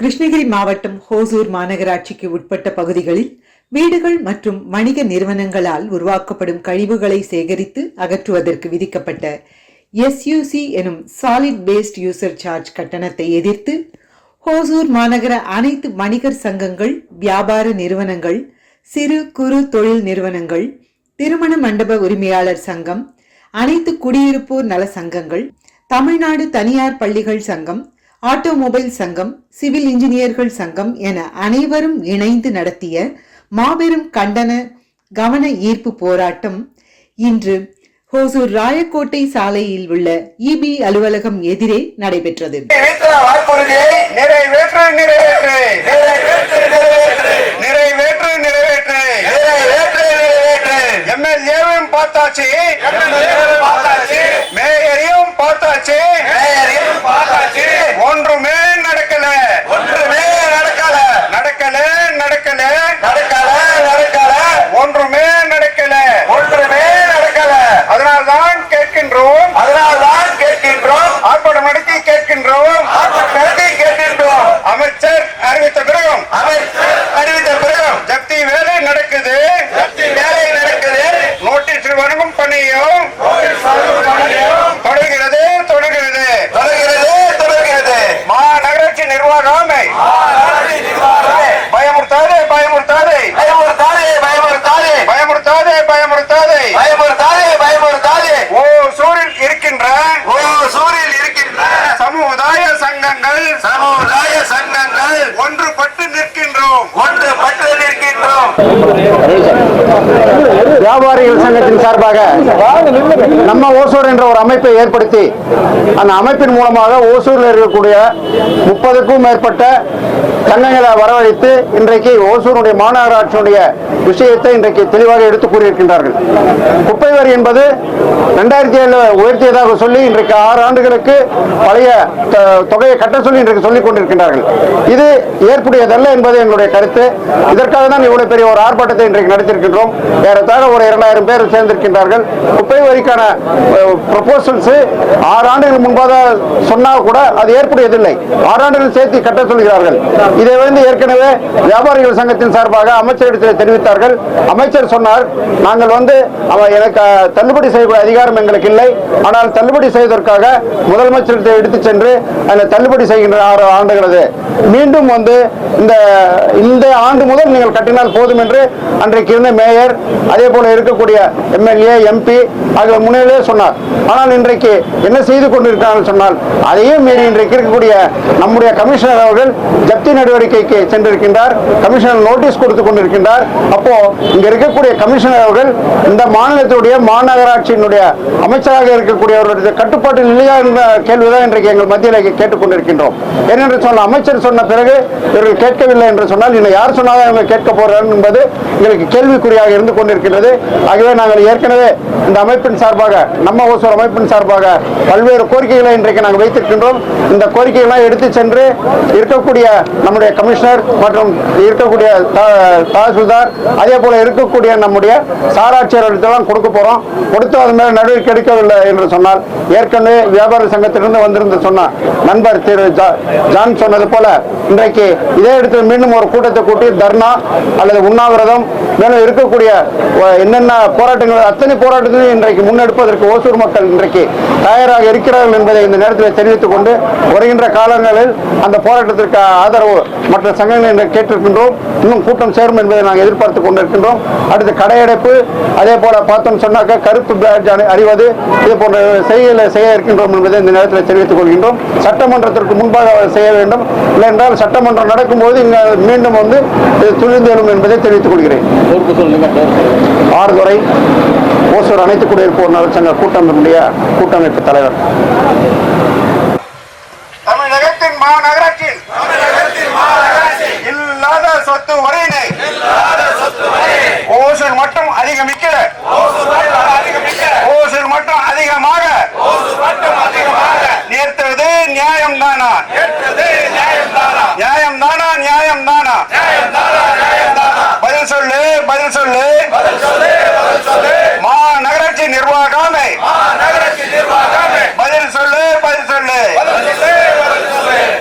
கிருஷ்ணகிரி மாவட்டம் ஹோசூர் மாநகராட்சிக்கு உட்பட்ட பகுதிகளில் வீடுகள் மற்றும் வணிக நிறுவனங்களால் உருவாக்கப்படும் கழிவுகளை சேகரித்து அகற்றுவதற்கு விதிக்கப்பட்ட எஸ்யூசி எனும் சாலிட் பேஸ்ட் யூசர் சார்ஜ் கட்டணத்தை எதிர்த்து ஹோசூர் மாநகர அனைத்து வணிகர் சங்கங்கள் வியாபார நிறுவனங்கள் சிறு குறு தொழில் நிறுவனங்கள் திருமண மண்டப உரிமையாளர் சங்கம் அனைத்து குடியிருப்போர் நல சங்கங்கள் தமிழ்நாடு தனியார் பள்ளிகள் சங்கம் ஆட்டோமொபைல் சங்கம் சிவில் இன்ஜினியர்கள் சங்கம் என அனைவரும் இணைந்து நடத்திய மாபெரும் கண்டன கவன ஈர்ப்பு போராட்டம் இன்று ஹோசூர் ராயக்கோட்டை சாலையில் உள்ள இபி அலுவலகம் எதிரே நடைபெற்றது. வியாபாரிகள் சங்கத்தின் சார்பாக நம்ம ஓசூர் என்ற ஒரு அமைப்பை ஏற்படுத்தி அந்த அமைப்பின் மூலமாக ஓசூரில் இருக்கக்கூடிய முப்பதுக்கும் மேற்பட்ட சங்கங்களை வரவழைத்து இன்றைக்கு ஓசூருடைய மாநகராட்சியுடைய விஷயத்தை இன்றைக்கு தெளிவாக எடுத்து கூறியிருக்கின்றார்கள். குப்பை வரி என்பது ரெண்டாயிரத்தி ஏழு உயர்த்தியதாக சொல்லி இன்றைக்கு ஆறு ஆண்டுகளுக்கு பழைய தொகையை கட்ட சொல்லி இன்றைக்கு சொல்லிக் கொண்டிருக்கின்றார்கள். இது ஏற்புடையதல்ல என்பது எங்களுடைய கருத்து. இதற்காக தான் இவ்வளவு பெரிய ஒரு ஆர்ப்பாட்டத்தை இன்றைக்கு நடத்தியிருக்கின்றோம். ஏறத்தாழ ஒரு இரண்டாயிரம் பேர் சேர்ந்திருக்கின்றார்கள். குப்பை வரிக்கான ப்ரொபோசல்ஸ் ஆறு ஆண்டுகள் முன்பாக சொன்னால் கூட அது ஏற்புடையதில்லை. ஆறு ஆண்டுகள் சேர்த்து கட்ட சொல்கிறார்கள். இதை வந்து ஏற்கனவே வியாபாரிகள் சங்கத்தின் சார்பாக அமைச்சரிடத்தில் தெரிவித்தார்கள். அமைச்சர் சொன்னார் நாங்கள் வந்து எனக்கு தள்ளுபடி செய்ய அதிகாரம் எங்களுக்கு இல்லை. ஆனால் தள்ளுபடி செய்வதற்காக முதலமைச்சரிடத்தை எடுத்துச் சென்று அந்த தள்ளுபடி செய்கின்ற ஆண்டுகிறது. மீண்டும் வந்து இந்த இந்த ஆண்டு முதல் நீங்கள் கட்டினால் போதும் என்று அன்றைக்கு இருந்த மேயர் அதே போல இருக்கக்கூடிய எம்எல்ஏ எம்பி ஆகிய முன்னிலே சொன்னார். ஆனால் இன்றைக்கு என்ன செய்து கொண்டிருக்கிறார்கள் சொன்னால் அதையும் மீறி இன்றைக்கு இருக்கக்கூடிய நம்முடைய கமிஷனர் அவர்கள் ஜப்தி நடவடிக்கைக்கு சென்றிருக்கின்றார். கமிஷனர் நோட்டீஸ் கொடுத்து கொண்டிருக்கின்றார். அப்போ இங்க இருக்கக்கூடிய கமிஷனர் அவர்கள் இந்த மாநிலத்துடைய மாநகராட்சியினுடைய அமைச்சராக இருக்கக்கூடியவருடைய கட்டுப்பாட்டில் இல்லையா என்ற கேள்விதான் இன்றைக்கு எங்கள் மத்தியில் கேட்டுக்கொண்டிருக்கின்றோம். ஏனென்று சொன்ன அமைச்சர் சொன்ன பிறகு இவர்கள் கேட்கவில்லை என்று சொன்னால் இன்னும் யார் சொன்னாலும் இவங்க கேட்க போறார்கள் என்பது எங்களுக்கு கேள்விக்குறியாக இருந்து கொண்டிருக்கின்றது. ஆகவே நாங்கள் ஏற்கனவே இந்த அமைப்பின் சார்பாக நம்ம ஓசூர் அமைப்பின் சார்பாக பல்வேறு கோரிக்கைகளை இன்றைக்கு நாங்கள் வைத்திருக்கின்றோம். இந்த கோரிக்கைகளை எடுத்து சென்று இருக்கக்கூடிய நம்முடைய கமிஷனர் மற்றும் இருக்கக்கூடிய தா- தாசில்தார் அதே போல இருக்கக்கூடிய நம்முடைய சாராட்சியர்களுக்கெல்லாம் கொடுக்க போறோம். கொடுத்து அது மேல நடவடிக்கை எடுக்கவில்லை என்று சொன்னால் ஏற்கனவே வியாபார சங்கத்திலிருந்து வந்திருந்து சொன்னார். நண்பர் திரு ஜான் சொன்னது போல இன்றைக்கு இதே இடத்தில் மீண்டும் ஒரு கூட்டத்தை கூட்டி தர்ணா அல்லது உண்ணாவிரதம் மேலும் இருக்கக்கூடிய என்னென்ன போராட்டங்கள் அத்தனை போராட்டத்தையும் இன்றைக்கு முன்னெடுப்பதற்கு ஓசூர் மக்கள் இன்றைக்கு தயாராக இருக்கிறார்கள் என்பதை இந்த நேரத்தில் தெரிவித்துக் கொண்டு வருகின்ற காலங்களில் அந்த போராட்டத்திற்கு ஆதரவு மற்ற சங்கங்கள் என்று கேட்டிருக்கின்றோம். இன்னும் கூட்டம் சேரும் என்பதை நாங்கள் எதிர்பார்த்து கொண்டிருக்கின்றோம். அடுத்து கடையடைப்பு அதே போல பார்த்தோம் சொன்னாக்க கருப்பு பேட்ஜ் அறிவது இது போன்ற செய்திகளை செய்ய இருக்கின்றோம் என்பதை இந்த நேரத்தில் தெரிவித்துக் கொள்கின்றோம். சட்டமன்றத்திற்கு முன்பாக செய்ய வேண்டும். இல்லை என்றால் சட்டமன்றம் நடக்கும்போது இங்கே மீண்டும் வந்து துணிந்தேனும் என்பதை தெரிவித்துக் கொள்கிறேன். ஆறுதுறை ஓசூர் அனைத்து குடியிருப்போர் நலச்சங்க கூட்டமைப்புடைய கூட்டமைப்பு தலைவர். தமிழகத்தின் மாநகர இல்லாத சொத்து வரையினை ஓசூர் மட்டும் அதிகமிக்க. ஓசூர் மட்டும் அதிகமாக நிறுத்துவது நியாயம் தானா நியாயம் தானா நியாயம் தானா பதில் சொல்லு பதில் சொல்லு மாநகராட்சி நிர்வாகமே பதில் சொல்லு பதில் சொல்லு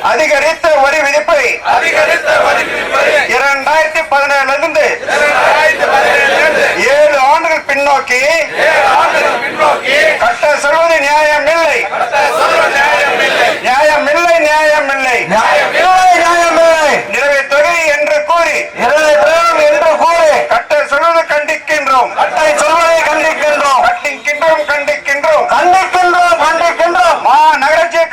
அதிகரித்த வரி விதிப்பை அதிகரித்த வரி விதிப்பை இரண்டாயிரத்தி பதினேழுல இருந்து இரண்டாயிரத்தி பதினேழிலிருந்து ஏழு ஆண்டுகள் பின்னோக்கி ஏழு ஆண்டுகள் பின்னோக்கி கட்ட சொல்வது நியாயம் இல்லை சொல்ல நியாயம் இல்லை நியாயம் இல்லை நியாயம் இல்லை நியாயம் இல்லை நியாயம் இல்லை நிறைவேற்றொகை என்று கூறி நிறைவேற்றும் என்று கூறி கட்ட சொல்வது கண்டிக்கின்றோம் கட்டை சொல்வதை கண்டிக்கின்றோம் கண்டிக்கின்றோம் கண்டிக்கின்றோம் கண்டிக்கின்றோம் கண்டிக்கின்றோம் மா நகராட்சியை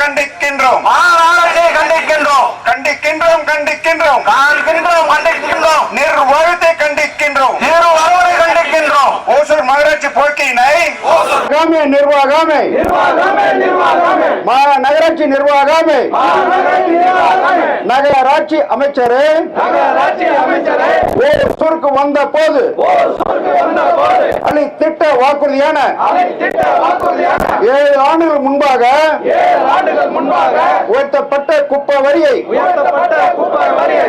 கண்டிக்கின்றோம். மாநாட்டை கண்டிக்கின்றோம். கண்டிக்கின்றோம் கண்டிக்கின்றோம். காண்கின்றோம் கண்டிக்கின்றோம். நிர்வாகத்தை கண்டிக்கின்றோம். வருவதை கண்டிக்கின்றோம். ஓசூர் நகராட்சி ನಿರ್ವಾಗಾಮೆ ನಿರ್ವಾಗಾಮೆ மாநகராட்சி நிர்வாகமே. நகராட்சி அமைச்சரே. ஒரு சுருக்கு வந்த போது அலி திட்ட வாக்குறுதியான ஏழு ஆண்டுகள் முன்பாக உயர்த்தப்பட்ட குப்பை வரியை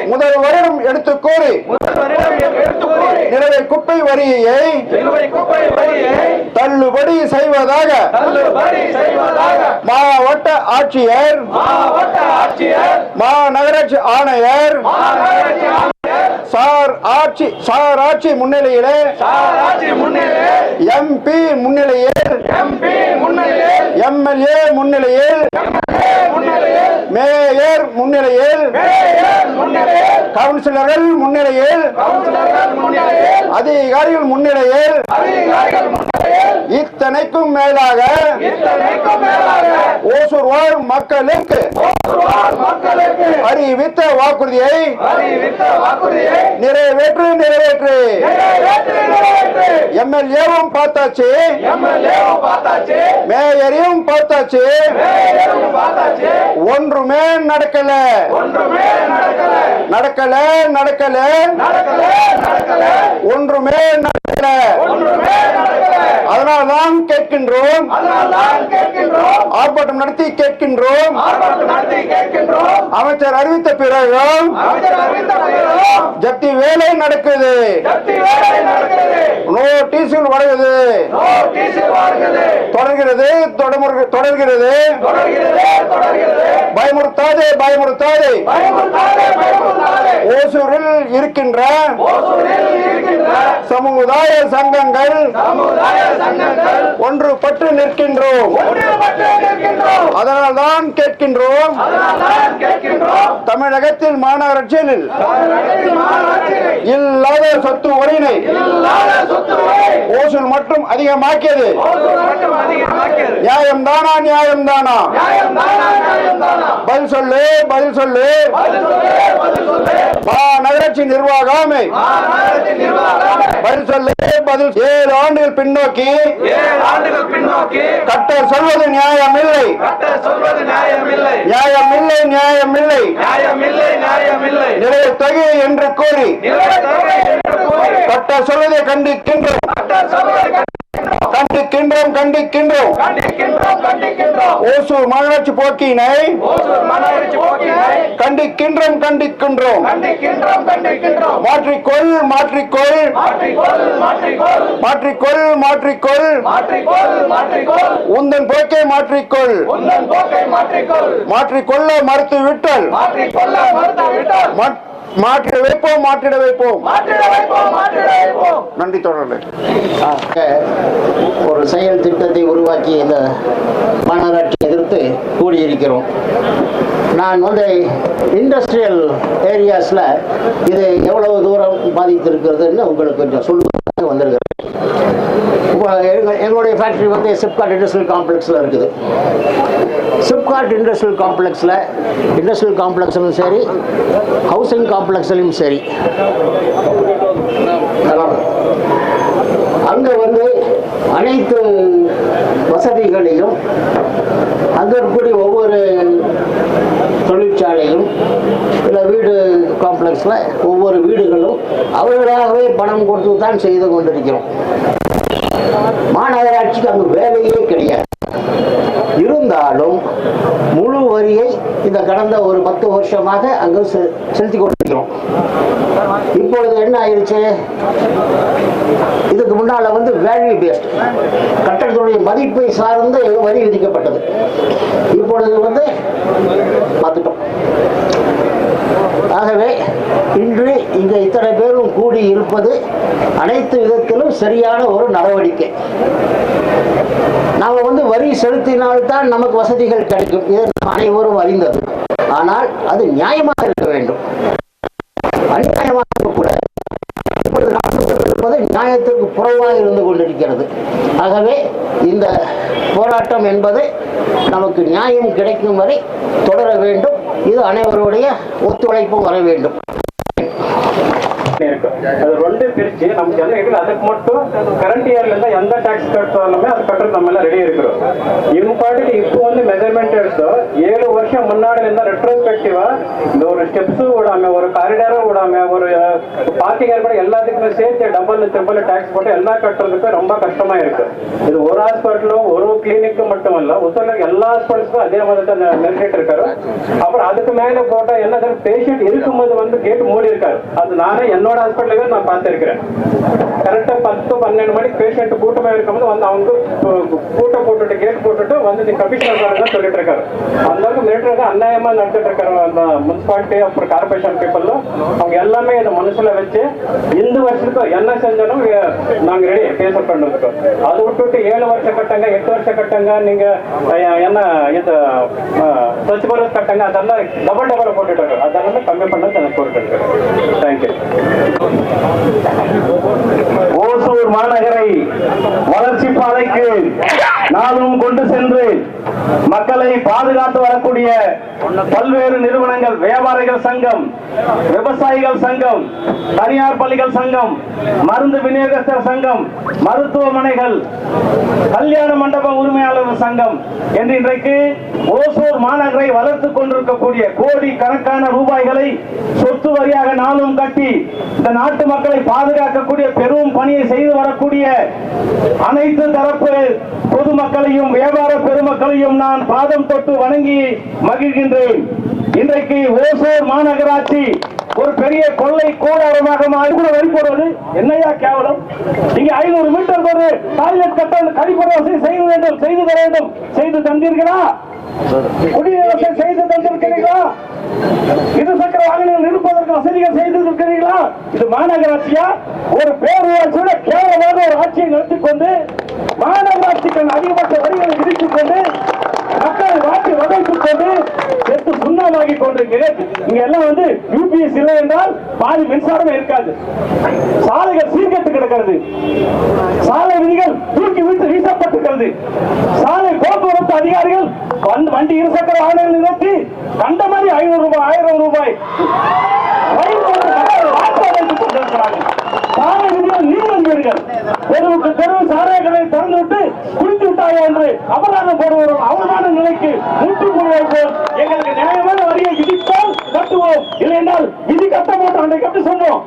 முதல் வருடம் எடுத்து கோரி நிலவை குப்பை வரியை தள்ளுபடி செய்ய செய்வதாக. மாவட்ட ஆட்சியர். மாநகராட்சி ஆணையர். சார் ஆட்சி சார் ஆட்சி முன்னிலையிலே. எம்பி முன்னிலையில். எம்எல்ஏ முன்னிலையில். மேயர் முன்னிலையில் கவுன்சிலர்கள் முன்னிலையில் அதிகாரிகள் முன்னிலையில் இத்தனைக்கும் மேலாக ஓசூர்வார் மக்களுக்கு அறிவித்த வாக்குறுதியை நிறைவேற்று நிறைவேற்று. எம்எல்ஏவும் பார்த்தாச்சு. மேயரையும் பார்த்தாச்சு. ஒன்றுமே நடக்கல. ஒன்றுமே நடக்கல. நடக்கல நடக்கல. ஒன்றுமே நடக்கல. ஒன்றுமே நடக்கல. அதனால்தான் கேட்கின்றோம். ஆர்ப்பாட்டம் நடத்தி கேட்கின்றோம். அமைச்சர் அறிவித்த பிறகு ஜப்தி வேலை நடக்குது. நோட்டீஸுகள் வருகிறது. தொடர்கிறது தொடர்கிறது. பயமுறுத்தாதே பயமுறுத்தாதே. ஓசூரில் இருக்கின்ற சமுதாய சங்கங்கள் ஒன்று பற்று நிற்கின்றோம். அதனால்தான் கேட்கின்றோம். தமிழகத்தில் மாநகராட்சியில் இல்லாத சொத்து உரையினை ஓசூல் மட்டும் அதிகமாக்கியது. நியாயம் தானா நியாயம் தானா? பதில் சொல்லு பதில் சொல்லு. நகராட்சி நிர்வாகம். பதில் சொல்லு பதில் ஏழு ஆண்டுகள் பின்னோக்கி கட்டர் சொல்வது நியாயம் இல்லை நியாயம் இல்லை நியாயம் இல்லை நிறைய தொகை என்று கூறி கட்டர் சொல்வதை கண்டிக்கின்றோம். கண்டிக்கின்றோம் கண்டிக்கின்றோம். ஓசூர் மாநகராட்சி போக்கியினை கண்டிக்கின்றோம் கண்டிக்கின்றோம். மாற்றிக்கொள் மாற்றிக்கொள். மாற்றிக்கொள் மாற்றிக்கொள். உந்தன் போக்கை மாற்றிக்கொள். மாற்றிக்கொள்ள மறுத்து விட்டல் மாற்றிட வைப்போம் மாற்றிட வைப்போம். மாற்றிட வைப்போம் மாற்றிட வைப்போம். நன்றி தொடர்ந்து ஒரு செயல் திட்டத்தை உருவாக்கிய இந்த மாநகராட்சி எதிர்த்து கூடியிருக்கிறோம். நான் வந்து இண்டஸ்ட்ரியல் ஏரியாஸில் இது எவ்வளவு தூரம் பாதித்திருக்கிறதுன்னு உங்களுக்கு கொஞ்சம் சொல்லுவாங்க வந்திருக்கிறேன். இப்போ என்னுடைய எங்களுடைய ஃபேக்ட்ரி வந்து சிப்காட் இண்டஸ்ட்ரியல் காம்ப்ளெக்ஸில் இருக்குது. சிப்காட் இண்டஸ்ட்ரியல் காம்ப்ளெக்ஸில் இண்டஸ்ட்ரியல் காம்ப்ளெக்ஸ்லையும் சரி ஹவுசிங் காம்ப்ளெக்ஸ்லையும் சரி. அங்கே வந்து அனைத்து வசதிகளையும் அங்கே இருக்கக்கூடிய ஒவ்வொரு தொழிற்சாலையும் இல்லை வீடு காம்ப்ளெக்ஸில் ஒவ்வொரு வீடுகளும் அவர்களாகவே பணம் கொடுத்து தான் செய்து கொண்டிருக்கிறோம். மாநகராட்சிக்கு அங்கு வேலையே கிடையாது. இருந்தாலும் முழு வரியை இந்த கடந்த ஒரு பத்து வருஷமாக அங்கு செ- செலுத்தி கொண்டிருக்கிறோம். இப்பொழுது என்ன ஆயிடுச்சு இதுக்கு முன்னால வந்து வேல்யூ பேஸ்ட் கட்டடத்துடைய மதிப்பை சார்ந்து வரி விதிக்கப்பட்டது. இப்பொழுது வந்து பார்த்துட்டோம். ஆகவே இன்று இங்கே இத்தனை பேரும் கூடி இருப்பது அனைத்து விதத்திலும் சரியான ஒரு நடவடிக்கை. நாம வந்து வரி செலுத்தினால்தான் நமக்கு வசதிகள் கிடைக்கும். இது அனைவரும் அறிந்தது. ஆனால் அது நியாயமாக இருக்க வேண்டும். அநியாயமாக இருக்கக்கூடாது. இப்பொழுது நடந்து நியாயத்திற்கு புறவாக இருந்து கொண்டிருக்கிறது. ஆகவே இந்த போராட்டம் என்பது நமக்கு நியாயம் கிடைக்கும் வரை தொடர வேண்டும். இது அனைவருடைய ஒத்துழைப்பும் வர வேண்டும். Thank you. இருக்கு அது ரெண்டு பிரிச்சு நமக்கு என்ன இருக்குது அதுக்கு மட்டும் கரண்ட் இயர்ல இருந்தா எந்த டாக்ஸ் கட்டாலுமே அது கட்டுறது நம்ம எல்லாம் ரெடி இருக்கிறோம். இவங்க இப்போ வந்து மெஷர்மெண்ட் எடுத்தோ ஏழு வருஷம் முன்னாடி இருந்தா ரெட்ரோஸ்பெக்டிவா இந்த ஒரு ஸ்டெப்ஸ் விடாம ஒரு காரிடாரும் விடாம ஒரு பார்க்கிங் கூட எல்லாத்துக்குமே சேர்த்து டபுள் ட்ரிபிள் டாக்ஸ் போட்டு எல்லாம் கட்டுறதுக்கு ரொம்ப கஷ்டமா இருக்கு. இது ஒரு ஹாஸ்பிட்டலும் ஒரு கிளினிக்கு மட்டும் இல்ல உத்தரல எல்லா ஹாஸ்பிட்டல்ஸுக்கும் அதே மாதிரி தான் மெரிட் இருக்காரு. அப்புறம் அதுக்கு மேல போட்டா என்ன பேஷண்ட் இருக்கும்போது வந்து கேட் மூடி இருக்காரு அது நானே என்னோட ஹாஸ்பிட்டலே நான் பார்த்திருக்கிறேன் கரெக்டா பத்து பன்னெண்டு மணிக்கு பேஷண்ட் கூட்டமா இருக்கும்போது வந்து அவங்க கூட்டம் போட்டுட்டு கேட் போட்டுட்டு வந்து நீ கமிஷனர் தான் சொல்லிட்டு இருக்காரு அந்த அளவுக்கு மிலிட்டரி அநியாயமா நடத்திட்டு இருக்காரு அந்த முனிசிபாலிட்டி அப்புறம் கார்பரேஷன் பீப்புள் அவங்க எல்லாமே இதை மனசுல வச்சு இந்த வருஷத்துக்கு என்ன செஞ்சாலும் எ- நாங்க ரெடி பேச பண்றதுக்கு அது விட்டுட்டு ஏழு வருஷம் கட்டங்க எட்டு வருஷம் கட்டங்க நீங்க அஹ், என்ன இது அஹ், ஸ்வச் பாரத் கட்டங்க அதெல்லாம் டபுள் டபுள் போட்டுட்டு இருக்காரு அதெல்லாம் கம்மி பண்ணது எனக்கு போட்டு இருக்கு தேங்க்யூ ஓசூர் மாநகரை வளர்ச்சி பாதைக்கு நானும் கொண்டு சென்று மக்களை பாதுகாத்து வரக்கூடிய பல்வேறு நிறுவனங்கள் வியாபாரிகள் சங்கம் விவசாயிகள் சங்கம் தனியார் பள்ளிகள் சங்கம் மருந்து விநியோகஸ்தர் சங்கம் மருத்துவமனைகள் கல்யாண மண்டப உரிமையாளர்கள் சங்கம் என்று இன்றைக்கு ஓசூர் மாநகரை வளர்த்து கொண்டிருக்கக்கூடிய கோடி கணக்கான ரூபாய்களை சொத்து வரியாக நாளும் கட்டி இந்த நாட்டு மக்களை பாதுகாக்கக்கூடிய பெரும் பணியை செய்து வரக்கூடிய அனைத்து தரப்பு பொதுமக்களையும் வியாபார பெருமக்களையும் நான் பாதம் தொட்டு வணங்கி மகிழ்கின்றேன். இன்றைக்கு ஓசூர் மாநகராட்சி ஒரு பெரிய கொள்ளை கோடாரமாக மாறி கூட வரி போடுவது என்னையா கேவலம்? இங்க ஐநூறு மீட்டர் ஒரு டாய்லெட் கட்ட கழிப்பட வசதி செய்து வேண்டும் செய்து தர வேண்டும். செய்து தந்தீர்களா குடிநீர் வசதி செய்து தந்திருக்கிறீர்களா? இருசக்கர வாகனங்கள் வசதிகள் இது மாநகராட்சியா? ஒரு பேரூராட்சியோட கேவலமாக ஒரு ஆட்சியை நடத்திக் கொண்டு மாநகராட்சிக்கான அதிகபட்ச வரிகளை விதித்துக் கொண்டு வாட்டி வதைத்துக் கொண்டு சேர்த்து சுண்ணமாகி கொண்டிருக்கிறேன் இங்க எல்லாம் வந்து யூபிஎஸ் இல்லை என்றால் பாதி மின்சாரமே இருக்காது. சாலைகள் சீர்கட்டு கிடக்கிறது. சாலை விதிகள் தூக்கி விட்டு வீசப்பட்டிருக்கிறது. சாலை போக்குவரத்து அதிகாரிகள் வண்டி இருசக்கர வாகனங்கள் நிறுத்தி கண்ட மாதிரி ஐநூறு ரூபாய் ஆயிரம் ரூபாய். ஃபைன் போட்டு மக்களை கொண்டிருக்கிறார்கள். சாலை விதிகள் நீதிமன்றங்கள் தெருவுக்கு தெருவு சாராய கடை திறந்து விட்டு குடித்து விட்டாயா என்று அபராதம் போடுவோம் அவமான நிலைக்கு முற்றுப்புள்ளி வைப்போம் எங்களுக்கு நியாயமான வரியை விதித்தால் கட்டுவோம். இல்லை என்றால் விதி கட்ட மாட்டோம். அன்றைக்கு எப்படி சொன்னோம்.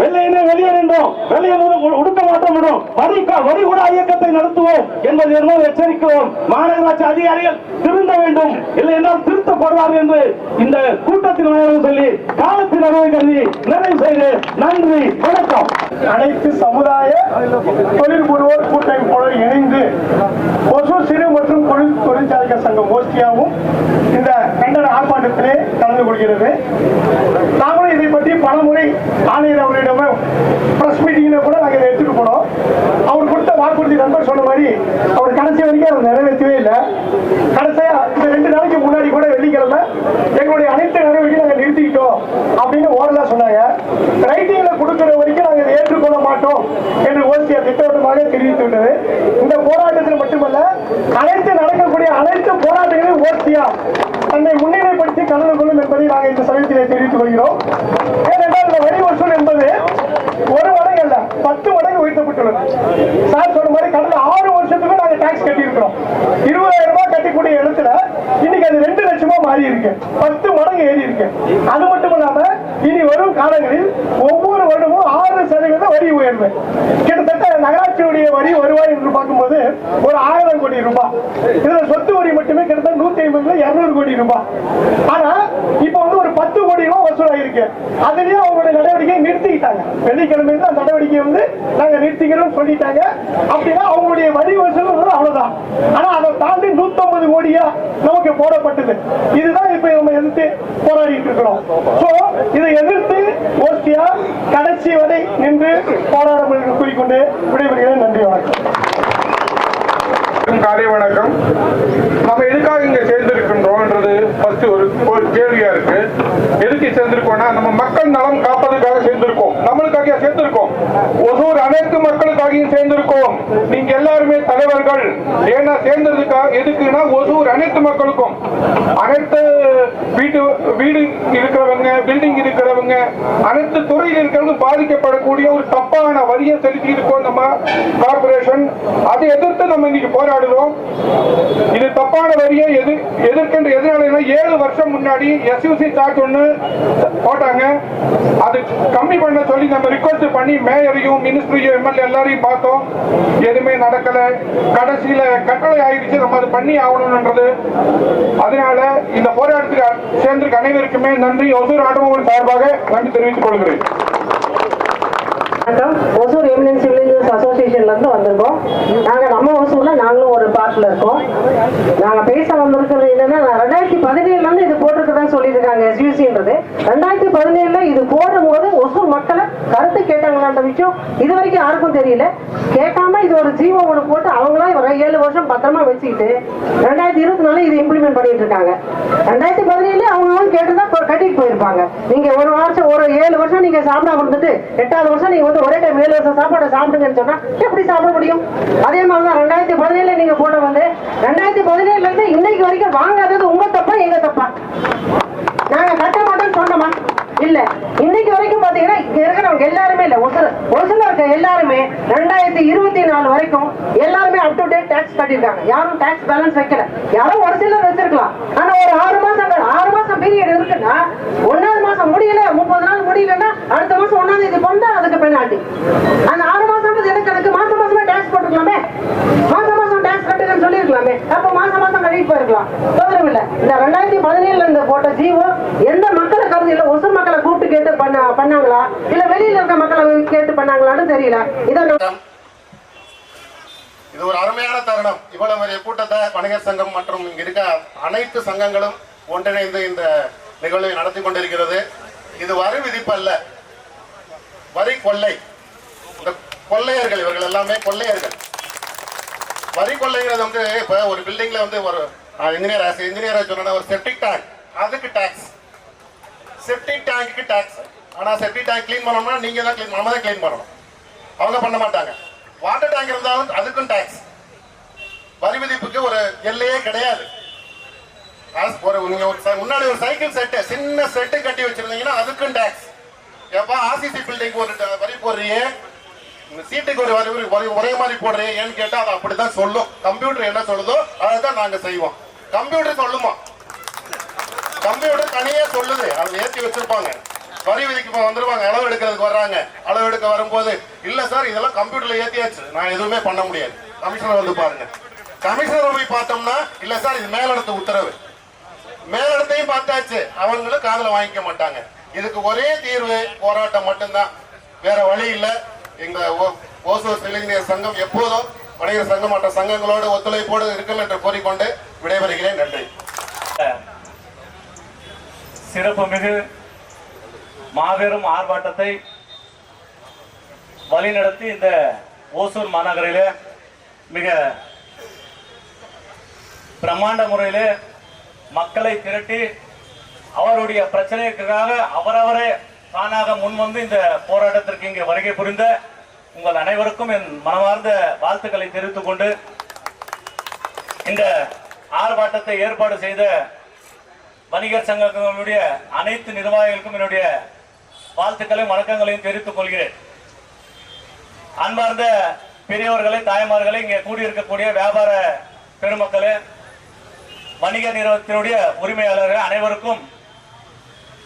வெள்ளையினே வெளியே நின்றோம். வெளியே உடுக்க மாட்டோம் வரி வரி கூட இயக்கத்தை நடத்துவோம் என்பதை எச்சரிக்கிறோம். மாநகராட்சி அதிகாரிகள் திருந்த வேண்டும். இல்லை என்றால் திருத்தப்படுவார்கள் என்று இந்த கூட்டத்தின் வாயிலாக சொல்லி காலத்தின் அளவை கருதி நிறைவு செய்து நன்றி வணக்கம். அனைத்து சமுதாய தொழில் முனைவோர் கூட்டமைப்போடு இணைந்து ஒசூர் சிறு மற்றும் தொழில் தொழிற்சாலைகள் சங்கம் ஓஸ்டியாவும் இந்த கண்டன ஆர்ப்பாட்டத்திலே கலந்து கொள்கிறது. நாங்களும் இதை பற்றி பலமுறை ஆணையர் அவரிடம் பிரஸ் மீட்டிங்ல கூட நாங்கள் இதை எடுத்துட்டு போனோம். அவர் கொடுத்த வாக்குறுதி நண்பர் சொன்ன மாதிரி அவர் கடைசி வரைக்கும் அவர் நிறைவேற்றவே இல்லை. கடைசியா இந்த ரெண்டு நாளைக்கு முன்னாடி கூட வெள்ளிக்கிழமை எங்களுடைய அனைத்து நடவடிக்கையும் நாங்கள் நிறுத்திக்கிட்டோம் அப்படின்னு ஓரலா சொன்னாங்க. ரைட்டிங்ல கொடுக்கிற வரைக்கும் நாங்கள் இதை ஏற்றுக்கொள்ள மாட்டோம் என்று ஓசியா திட்டவட்டமாக தெரிவித்து விட்டது இந்த போராட்டத்தில் மட்டுமல்ல அனைத்து நடக்கக்கூடிய அனைத்து போராட்டங்களையும் ஓசியா தன்னை முன்னிலைப்படுத்தி கலந்து கொள்ளும் என்பதை நாங்கள் இந்த சமயத்தில் தெரிவித்துக் கொள்கிறோம் ஏனென்றால் இந்த வரி வசூல் என்பது ஒரு மடங்கு அல்ல பத்து மடங்கு உயர்த்தப்பட்டுள்ளது. சார் சொன்ன மாதிரி கடந்த ஆறு வருஷத்துக்கு நாங்க டாக்ஸ் கட்டி இருக்கிறோம் இருபதாயிரம் ரூபாய் கட்டக்கூடிய இடத்துல இன்னைக்கு அது ரெண்டு லட்சமா மாறி இருக்கு பத்து மடங்கு ஏறி இருக்கு அது மட்டும் இல்லாம இனி வரும் காலங்களில் ஒவ்வொரு வருடமும் ஆறு சதவீதம் வரி உயர்வு. கிட்டத்தட்ட நகராட்சியுடைய வரி வருவாய் என்று பார்க்கும்போது ஒரு ஆயிரம் கோடி ரூபாய். இதுல சொத்து வரி மட்டுமே கிட்டத்தட்ட நூத்தி ஐம்பதுல இருநூறு கோடி ரூபாய். ஆனா இப்ப வந்து ஒரு பத்து கோடி ரூபாய் வசூலாயிருக்கு. அதுலயும் அவங்களுடைய நடவடிக்கையை நிறுத்திக்கிட்டாங்க. வெள்ளிக்கிழமை அந்த நடவடிக்கையை வந்து நாங்க நிறுத்திக்கிறோம் சொல்லிட்டாங்க. அப்படின்னா அவங்களுடைய வரி வசூல் அவ்வளவுதான். ஆனா அதை தாண்டி நூத்தம்பது கோடியா நமக்கு போடப்பட்டது. இதுதான் இப்ப நம்ம எதிர்த்து போராடிட்டு இருக்கிறோம். சோ இதை எதிர்த்து ஓஸ்டியா கடைசி வரை நின்று போராடும் என்று கூறிக்கொண்டு விடைபெறுகிறேன். நன்றி வணக்கம். காலை வணக்கம். நம்ம எதுக்காக இங்க சேர்ந்திருக்கின்றோம்ன்றது ஃபர்ஸ்ட் ஒரு ஒரு கேள்வியா இருக்கு. எதுக்கு சேர்ந்திருக்கோம்னா நம்ம மக்கள் நலம் காப்பதுக்காக சேர்ந்திருக்கோம். நம்மளுக்காக சேர்ந்திருக்கோம். ஒசூர் அனைத்து மக்களுக்காகவும் சேர்ந்திருக்கோம். நீங்க எல்லாருமே தலைவர்கள். ஏன்னா சேர்ந்ததுக்காக எதுக்குன்னா ஒசூர் அனைத்து மக்களுக்கும். அனைத்து வீட்டு வீடு இருக்கிறவங்க பில்டிங் இருக்கிறவங்க அனைத்து துறையில் இருக்கிறவங்க பாதிக்கப்படக்கூடிய ஒரு தப்பான வரியை செலுத்தி இருக்கோம் நம்ம கார்பரேஷன் அதை எதிர்த்து நம்ம இன்னைக்கு போராடுறோம் இது தப்பான வரியை எது எதிர்க்கின்ற எதிராளினா ஏழு வருஷம் முன்னாடி எஸ்யூசி சார்ஜ் ஒன்று போட்டாங்க. அது கம்மி பண்ண சொல்லி நம்ம ரிக்வஸ்ட் பண்ணி மேயரையும் மினிஸ்டரையும் எம்எல்ஏ எல்லாரையும் பார்த்தோம். எதுவுமே நடக்கல. கடைசியில கட்டளை ஆயிடுச்சு. நம்ம அது பண்ணி ஆகணும்ன்றது. அதனால இந்த போராட்டத்துக்கு சேர்ந்திருக்க அனைவருக்குமே நன்றி. ஒசூர் ஆட்டோமொபைல் சார்பாக நன்றி தெரிவித்துக் கொள்கிறேன். ஒசூர் எம்எல்ஏ வில்லேஜஸ் அசோசியேஷன்லேருந்து வந்திருக்கோம். நாங்க நம்ம ஒசூர்ல நாங்களும் ஒரு பார்ட்ல இருக்கோம். நாங்க பேச வந்திருக்கிறது என்னென்னா ரெண்டாயிரத்தி பதினேழுல இருந்து இது போட்டிருக்கதான் சொல்லியிருக்காங்க எஸ்யூசின்றது ரெண்டாயிரத்தி பதினேழுல இது போடும் போது ஒசூர் மக்களை கருத்து கேட்டாங்களான்ற விஷயம் இது வரைக்கும் யாருக்கும் தெரியல. கேட்காம இது ஒரு ஜீவோ ஒன்று போட்டு அவங்களா ஒரு ஏழு வருஷம் பத்திரமா வச்சுக்கிட்டு ரெண்டாயிரத்தி இருபத்தி நாலு இது இம்ப்ளிமெண்ட் பண்ணிட்டு இருக்காங்க. ரெண்டாயிரத்தி பதினேழு அவங்க கேட்டுதான் கட்டிட்டு போயிருப்பாங்க. நீங்க ஒரு வருஷம் ஒரு ஏழு வருஷம் நீங்க சாப்பிடாம இருந்துட்டு எட்டாவது வருஷம் நீங்க வந்து ஒரே டைம் ஏழு வருஷம் சாப்பாடு சாப்பிடுங்கன்னு சொன்னா எப்படி சாப்பிட முடியும்? அதே மாதிரி தான் ரெண்டாயிரத்தி பதினேழுல நீங்க போட வந்து ரெண்டாயிரத்தி பதினேழுல இருந்து இன்னைக்கு வரைக்கும் வாங்காதது உங்க தப்பா எங்க தப்பா? நாங்க கட்ட மாட்டோம்னு சொன்னோமா? இல்ல இன்னைக்கு வரைக்கும் பாத்தீங்கன்னா இங்க இருக்கிறவங்க எல்லாருமே இல்ல. ஒரு ஒரு சில இருக்க எல்லாருமே ரெண்டாயிரத்தி இருபத்தி நாலு வரைக்கும் எல்லாருமே அப் டு டேட் டேக்ஸ் கட்டிருக்காங்க யாரும் டேக்ஸ் பேலன்ஸ் வைக்கல. யாரும் ஒரு சிலர் வச்சிருக்கலாம். ஆனா ஒரு ஆறு மாசம் ஆறு மாசம் பீரியட் இருக்குன்னா ஒன்னாவது மாசம் முடியல முப்பது நாள் முடியலன்னா அடுத்த மாசம் ஒன்னாம் தேதி பொந்தா அதுக்கு பெனால்டி அந்த ஆறு மாசம் எனக்கு எனக்கு மாசம் மாசமே டேக்ஸ் போட்டுக்கலாமே? மாசம் மாசம் டேக்ஸ் கட்டுங்கன்னு சொல்லியிருக்கலாமே? அப்ப மாசம் மாசம் கட்டிட்டு போயிருக்கலாம். தோதரம் இல்ல. இந்த ரெண்டாயிரத்தி பதினேழுல இருந்து போட்ட ஜீவோ எந்த மக்களை கருதியில் இல்ல. ஒசூர் கேட்டு பண்ண பண்ணாங்களா? இல்ல வெளியில இருக்க மக்களை கேட்டு பண்ணாங்களான்னு தெரியல. இதான் இது ஒரு அருமையான தருணம். இவ்வளவு பெரிய கூட்டத்தை வணிகர் சங்கம் மற்றும் இங்க இருக்க அனைத்து சங்கங்களும் ஒன்றிணைந்து இந்த நிகழ்வை நடத்தி கொண்டிருக்கிறது. இது வரி விதிப்பு அல்ல வரி கொள்ளை. இந்த கொள்ளையர்கள் இவர்கள் எல்லாமே கொள்ளையர்கள். வரி கொள்ளைங்கிறது வந்து இப்ப ஒரு பில்டிங்ல வந்து ஒரு இன்ஜினியர் ஆஸ் இன்ஜினியரா சொன்னா ஒரு செப்டிக் டேங்க் அதுக்கு டேக்ஸ் செப்டிக் டேங்க்கு டேக்ஸ் ஆனால் செப்டிக் டேங்க் க்ளீன் பண்ணணும்னா நீங்கள் தான் க்ளீன் நம்ம தான் க்ளீன் பண்ணணும். அவங்க பண்ண மாட்டாங்க. வாட்டர் டேங்க் இருந்தாலும் அதுக்கும் டேக்ஸ் வரி விதிப்புக்கு ஒரு எல்லையே கிடையாது. ஒரு நீங்க ஒரு முன்னாடி ஒரு சைக்கிள் செட்டு சின்ன செட்டு கட்டி வச்சிருந்தீங்கன்னா அதுக்கும் டேக்ஸ் எப்பா ஆர்சிசி பில்டிங் ஒரு ட- வரி போடுறியே? இந்த சீட்டுக்கு ஒரு வரி ஒரே மாதிரி போடுறியே ஏன்னு கேட்டால் அது அப்படிதான் சொல்லும். கம்ப்யூட்டர் என்ன சொல்லுதோ அதை தான் நாங்கள் செய்வோம். கம்ப்யூட்டர் சொல்லுமா? கம்ப்யூட்டர் தனியா சொல்லுது. அதை ஏத்தி வச்சிருப்பாங்க. வரி விதிக்கு வந்துருவாங்க. அளவு எடுக்கிறதுக்கு வர்றாங்க. அளவு எடுக்க வரும்போது இல்ல சார் இதெல்லாம் கம்ப்யூட்டர்ல ஏத்தியாச்சு. நான் எதுவுமே பண்ண முடியாது. கமிஷனர் வந்து பாருங்க. கமிஷனர் போய் பார்த்தோம்னா இல்ல சார் இது மேலிடத்து உத்தரவு. மேலிடத்தையும் பார்த்தாச்சு. அவங்களும் காதல வாங்கிக்க மாட்டாங்க. இதுக்கு ஒரே தீர்வு போராட்டம் மட்டும்தான். வேற வழி இல்ல. எங்க ஓ- ஓசூர் இளைஞர் சங்கம் எப்போதும் வணிகர் சங்கம் மற்ற சங்கங்களோடு ஒத்துழைப்போடு இருக்கும் என்று கூறிக்கொண்டு விடைபெறுகிறேன். நன்றி. சிறப்புமிகு மாபெரும் ஆர்ப்பாட்டத்தை வழிநடத்தி இந்த ஓசூர் மாநகரிலே மிக பிரம்மாண்ட முறையிலே மக்களை திரட்டி அவருடைய பிரச்சனைக்காக அவரவரே தானாக முன்வந்து இந்த போராட்டத்திற்கு இங்கே வருகை புரிந்த உங்கள் அனைவருக்கும் என் மனமார்ந்த வாழ்த்துக்களை தெரிவித்துக் கொண்டு இந்த ஆர்ப்பாட்டத்தை ஏற்பாடு செய்த வணிகர் சங்கங்களுடைய அனைத்து நிர்வாகிகளுக்கும் என்னுடைய வாழ்த்துக்களையும் வணக்கங்களையும் தெரிவித்துக் கொள்கிறேன். அன்பார்ந்த பெரியவர்களே தாய்மார்களே இங்கே கூடியிருக்கக்கூடிய வியாபார பெருமக்களே வணிக நிறுவனத்தினுடைய உரிமையாளர்கள் அனைவருக்கும்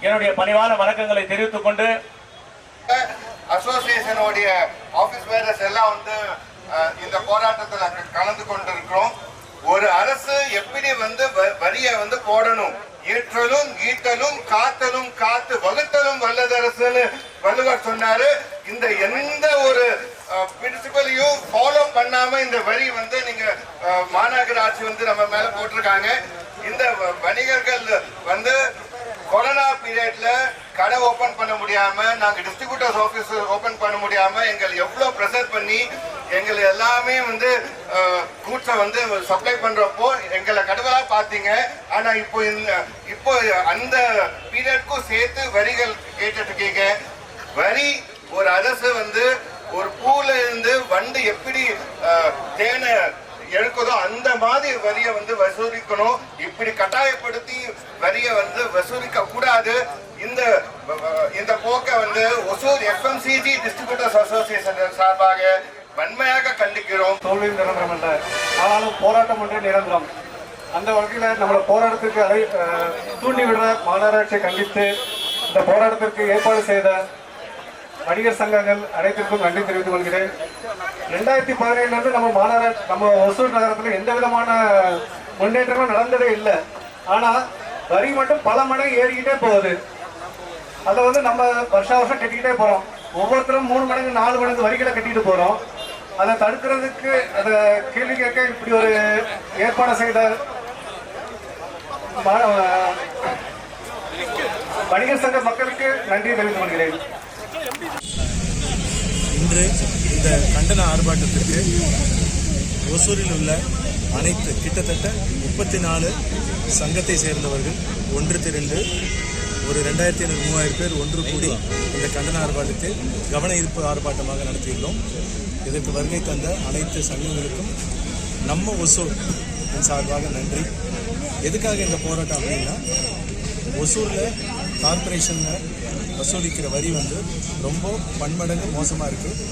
என்னுடைய பணிவான வணக்கங்களை தெரிவித்துக் கொண்டு அசோசியேஷனுடைய ஆபீஸ் பேரர்ஸ் எல்லாம் வந்து இந்த போராட்டத்தில் கலந்து கொண்டிருக்கிறோம். ஒரு அரசு எப்படி வந்து வ- வந்து போடணும்? ஈற்றலும் ஈட்டலும் காத்தலும் காத்து வகுத்தலும் வல்லதரசுன்னு வள்ளுவர் சொன்னாரு. இந்த எந்த ஒரு பிரின்சிபலையும் ஃபாலோ பண்ணாம இந்த வரி வந்து நீங்க மாநகராட்சி வந்து நம்ம மேல போட்டிருக்காங்க. இந்த வ- வணிகர்கள் வந்து கொரோனா பீரியட்ல கடை ஓபன் பண்ண முடியாம நாங்க டிஸ்ட்ரிபியூட்டர்ஸ் ஆபீஸ் ஓபன் பண்ண முடியாம எங்களை எவ்வளவு ப்ரெஷர் பண்ணி எங்களை எல்லாமே வந்து கூட்ஸை வந்து சப்ளை பண்றப்போ எங்களை கடவுளா பாத்தீங்க ஆனா இப்போ இந்த இப்போ அந்த பீரியட்க்கும் சேர்த்து வரிகள் கேட்டுட்டு இருக்கீங்க வரி ஒரு அரசு வந்து ஒரு பூல இருந்து வண்டு எப்படி தேனை எடுக்குதோ அந்த மாதிரி வரியை வந்து வசூலிக்கணும். இப்படி கட்டாயப்படுத்தி வரியை வந்து வசூலிக்க கூடாது இந்த இந்த போக்கை வந்து ஒசூர் எஃப்எம்சிஜி டிஸ்ட்ரிபியூட்டர்ஸ் அசோசியேஷன் சார்பாக வன்மையாக கண்டிக்கிறோம். தோல்வி நிரந்தரம் அல்ல. ஆனாலும் போராட்டம் ஒன்றே நிரந்தரம். அந்த வகையில் நம்மளை போராட்டத்துக்கு அழை தூண்டிவிட தூண்டி விடுற மாநகராட்சியை கண்டித்து இந்த போராட்டத்திற்கு ஏற்பாடு செய்த வணிகர் சங்கங்கள் அனைத்திற்கும் நன்றி தெரிவித்துக் கொள்கிறேன். ரெண்டாயிரத்தி பதினேழுலேருந்து நம்ம மாநகராட்சி நம்ம ஒசூர் நகரத்தில் எந்த விதமான முன்னேற்றமும் நடந்ததே இல்லை. ஆனால் வரி மட்டும் பல மடங்கு ஏறிக்கிட்டே போகுது. அதை வந்து நம்ம வருஷா வருஷம் கட்டிக்கிட்டே போறோம். ஒவ்வொருத்தரும் மூணு மடங்கு நாலு மடங்கு வரிகளை கட்டிட்டு போறோம். அதை தடுக்கிறதுக்கு அதை கேள்வி கேட்க இப்படி ஒரு ஏற்பாடு செய்த மா- வணிகர் சங்க மக்களுக்கு நன்றி தெரிவித்துக் கொள்கிறேன். இன்று இந்த கண்டன ஆர்ப்பாட்டத்திற்கு ஒசூரில் உள்ள அனைத்து கிட்டத்தட்ட முப்பத்தி நாலு சங்கத்தை சேர்ந்தவர்கள் ஒன்று திரண்டு ஒரு ரெண்டாயிரத்தி ஐநூறு மூவாயிரம் பேர் ஒன்று கூடி இந்த கண்டன ஆர்ப்பாட்டத்தை கவன ஈர்ப்பு ஆர்ப்பாட்டமாக நடத்தியுள்ளோம். இதற்கு வருகை தந்த அனைத்து சங்கங்களுக்கும் நம்ம ஒசூர் சார்பாக நன்றி. எதுக்காக இந்த போராட்டம் அப்படின்னா ஒசூரில் கார்பரேஷனில் வசூலிக்கிற வரி வந்து ரொம்ப பன்மடங்கு மோசமாக இருக்குது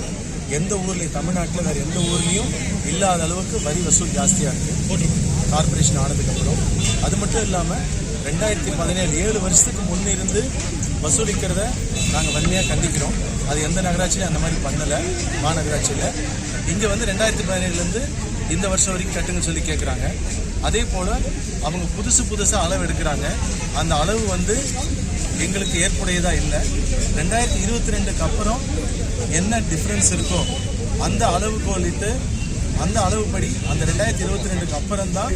எந்த ஊர்லேயும் தமிழ்நாட்டில் வேறு எந்த ஊர்லேயும் இல்லாத அளவுக்கு வரி வசூல் ஜாஸ்தியாக இருக்குது கார்பரேஷன் ஆனதுக்கப்புறம். அது மட்டும் இல்லாமல் ரெண்டாயிரத்தி பதினேழு ஏழு வருஷத்துக்கு முன்னிருந்து வசூலிக்கிறத நாங்கள் வன்மையாக கண்டிக்கிறோம். அது எந்த நகராட்சியிலும் அந்த மாதிரி பண்ணலை மாநகராட்சியில். இங்கே வந்து ரெண்டாயிரத்தி பதினேழுலேருந்து இந்த வருஷம் வரைக்கும் கட்டுங்கன்னு சொல்லி கேட்குறாங்க அதே போல் அவங்க புதுசு புதுசாக அளவு எடுக்கிறாங்க. அந்த அளவு வந்து எங்களுக்கு ஏற்புடையதாக இல்லை. ரெண்டாயிரத்தி இருபத்தி ரெண்டுக்கு அப்புறம் என்ன டிஃப்ரென்ஸ் இருக்கோ அந்த அளவுகோலிட்டு அந்த அளவுப்படி அந்த ரெண்டாயிரத்தி இருபத்தி ரெண்டுக்கு அப்புறம் தான்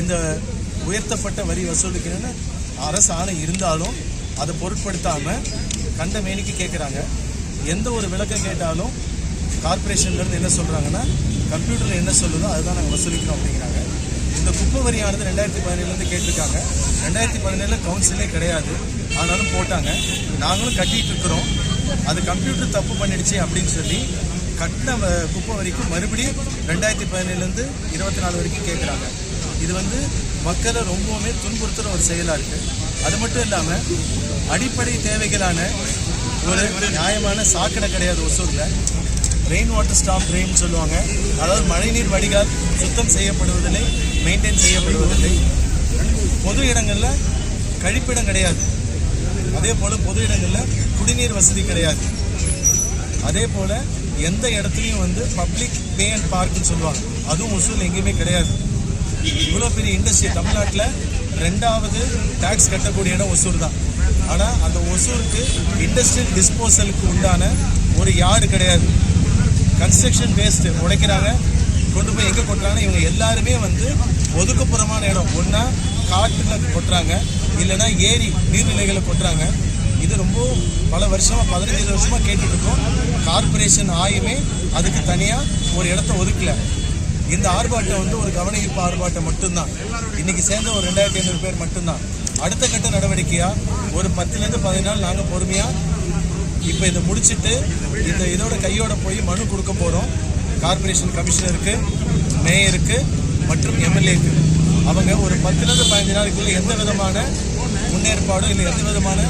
இந்த உயர்த்தப்பட்ட வரி வசூலிக்கணும்னு அரசு ஆணை இருந்தாலும் அதை பொருட்படுத்தாமல் கண்ட மேனிக்கு கேட்குறாங்க எந்த ஒரு விளக்கம் கேட்டாலும் கார்பரேஷன்லேருந்து என்ன சொல்கிறாங்கன்னா கம்ப்யூட்டர் என்ன சொல்லுதோ அதுதான் நாங்கள் வசூலிக்கிறோம் அப்படிங்கிறாங்க. இந்த குப்பை வரியானது ரெண்டாயிரத்தி பதினேழுலேருந்து கேட்டிருக்காங்க. ரெண்டாயிரத்தி பதினேழில் கவுன்சிலே கிடையாது. ஆனாலும் போட்டாங்க. நாங்களும் கட்டிட்டு இருக்கிறோம். அது கம்ப்யூட்டர் தப்பு பண்ணிடுச்சு அப்படின்னு சொல்லி கட்டின வ- குப்பை மறுபடியும் ரெண்டாயிரத்தி பதினேழுலேருந்து இருபத்தி நாலு வரைக்கும் கேட்குறாங்க. இது வந்து மக்களை ரொம்பவுமே துன்புறுத்துகிற ஒரு செயலாக இருக்குது அது மட்டும் இல்லாமல் அடிப்படை தேவைகளான ஒரு நியாயமான சாக்கடை கிடையாது ஒசூரில். ரெயின் வாட்டர் ஸ்டாப் ட்ரெயின் சொல்லுவாங்க. அதாவது மழைநீர் வடிகால் சுத்தம் செய்யப்படுவதில்லை மெயின்டைன் செய்யப்படுவதில்லை. பொது இடங்களில் கழிப்பிடம் கிடையாது. அதே போல் பொது இடங்களில் குடிநீர் வசதி கிடையாது. அதே போல் எந்த இடத்துலையும் வந்து பப்ளிக் பே அண்ட் பார்க்குன்னு சொல்லுவாங்க. அதுவும் ஒசூல் எங்கேயுமே கிடையாது. இவ்வளோ பெரிய இண்டஸ்ட்ரி தமிழ்நாட்டில் ரெண்டாவது டேக்ஸ் கட்டக்கூடிய இடம் ஒசூர் தான். ஆனால் அந்த ஒசூருக்கு இண்டஸ்ட்ரியல் டிஸ்போசலுக்கு உண்டான ஒரு யார்டு கிடையாது. கன்ஸ்ட்ரக்ஷன் வேஸ்ட்டு உடைக்கிறாங்க. கொண்டு போய் எங்கே கொட்டுறாங்கன்னா இவங்க எல்லாருமே வந்து ஒதுக்குப்புறமான இடம். ஒன்றா காட்டில் கொட்டுறாங்க. இல்லைன்னா ஏரி நீர்நிலைகளை கொட்டுறாங்க. இது ரொம்ப பல வருஷமாக பதினஞ்சு வருஷமாக கேட்டுட்டு இருக்கோம் கார்பரேஷன் ஆயுமே அதுக்கு தனியாக ஒரு இடத்த ஒதுக்கல. இந்த ஆர்ப்பாட்டம் வந்து ஒரு கவன ஈர்ப்பு ஆர்ப்பாட்டம் மட்டும்தான். இன்னைக்கு சேர்ந்த ஒரு ரெண்டாயிரத்தி ஐநூறு பேர் மட்டும்தான். அடுத்த கட்ட நடவடிக்கையாக ஒரு பத்துலேருந்து பதினாலு நாங்கள் பொறுமையாக இப்போ இதை முடிச்சிட்டு இந்த இதோட கையோட போய் மனு கொடுக்க போகிறோம் கார்ப்பரேஷன் கமிஷனருக்கு மேயருக்கு மற்றும் எம்எல்ஏக்கு. அவங்க ஒரு பத்துலேருந்து பதினஞ்சு நாளுக்குள்ளே எந்த விதமான முன்னேற்பாடும் இல்லை எந்த விதமான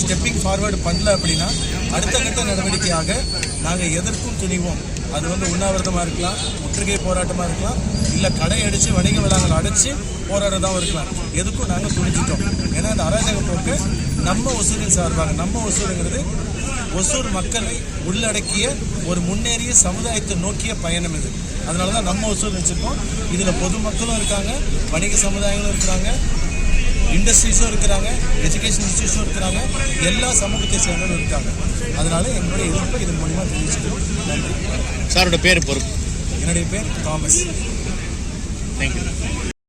ஸ்டெப்பிங் ஃபார்வர்டு பண்ணல அப்படின்னா அடுத்த கட்ட நடவடிக்கையாக நாங்கள் எதற்கும் துணிவோம். அது வந்து உண்ணாவிரதமாக இருக்கலாம் முற்றுகை போராட்டமாக இருக்கலாம் இல்லை கடை அடித்து வணிக வளங்களை அடைச்சி போராடுறதாகவும் இருக்கலாம். எதுக்கும் நாங்கள் துணிச்சிட்டோம் ஏன்னா இந்த அராஜக போக்கு நம்ம ஒசூரின் சார்பாக நம்ம ஒசூருங்கிறது ஒசூர் மக்களை உள்ளடக்கிய ஒரு முன்னேறிய சமுதாயத்தை நோக்கிய பயணம் இது. அதனால தான் நம்ம ஒசூர் வச்சுருக்கோம். இதில் பொதுமக்களும் இருக்காங்க வணிக சமுதாயங்களும் இருக்கிறாங்க. இண்டஸ்ட்ரீஸும் இருக்கிறாங்க எஜுகேஷன் இன்ஸ்டியூஷனும் இருக்கிறாங்க எல்லா சமூகத்தை சேர்ந்தவரும் இருக்காங்க. அதனால எங்களுடைய எதிர்ப்பை இதன் மூலிமா தெரிவிச்சுக்கிறோம். நன்றி. சாரோட பேர் பொறுப்பு. என்னுடைய பேர் தாமஸ். தேங்க்யூ